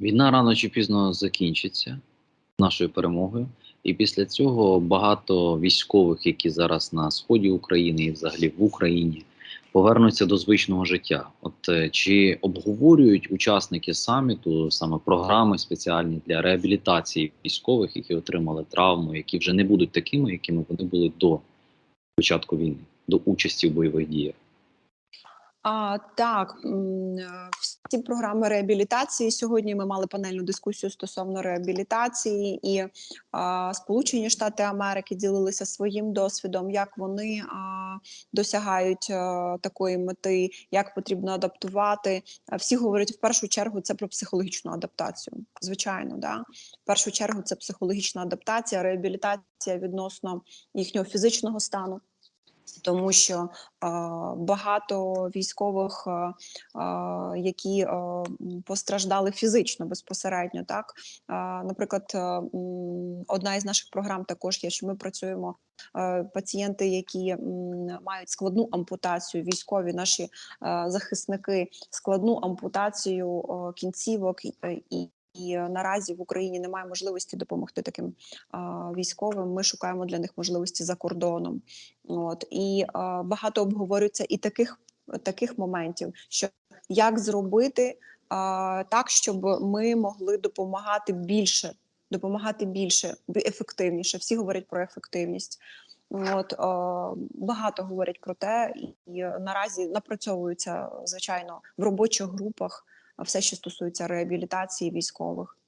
Війна рано чи пізно закінчиться нашою перемогою, і після цього багато військових, які зараз на сході України і взагалі в Україні, повернуться до звичного життя. От е, чи обговорюють учасники саміту саме програми спеціальні для реабілітації військових, які отримали травму, які вже не будуть такими, якими вони були до початку війни, до участі в бойових діях? А, так, е, програми реабілітації. Сьогодні ми мали панельну дискусію стосовно реабілітації, і а, Сполучені Штати Америки ділилися своїм досвідом, як вони а, досягають а, такої мети, як потрібно адаптувати. Всі говорять в першу чергу це про психологічну адаптацію. Звичайно, да. В першу чергу це психологічна адаптація, реабілітація відносно їхнього фізичного стану. Тому що е, багато військових, е, е, які е, постраждали фізично безпосередньо, так? Е, наприклад, е, одна із наших програм також є, що ми працюємо е, пацієнти, які м, мають складну ампутацію, військові наші е, захисники, складну ампутацію е, кінцівок і- і. Наразі в Україні немає можливості допомогти таким військовим. Ми шукаємо для них можливості за кордоном. От і багато обговорюється і таких таких моментів, що як зробити так, щоб ми могли допомагати більше, допомагати більше, ефективніше. Всі говорять про ефективність. От е, багато говорять про те, і наразі напрацьовуються звичайно в робочих групах все, що стосується реабілітації військових.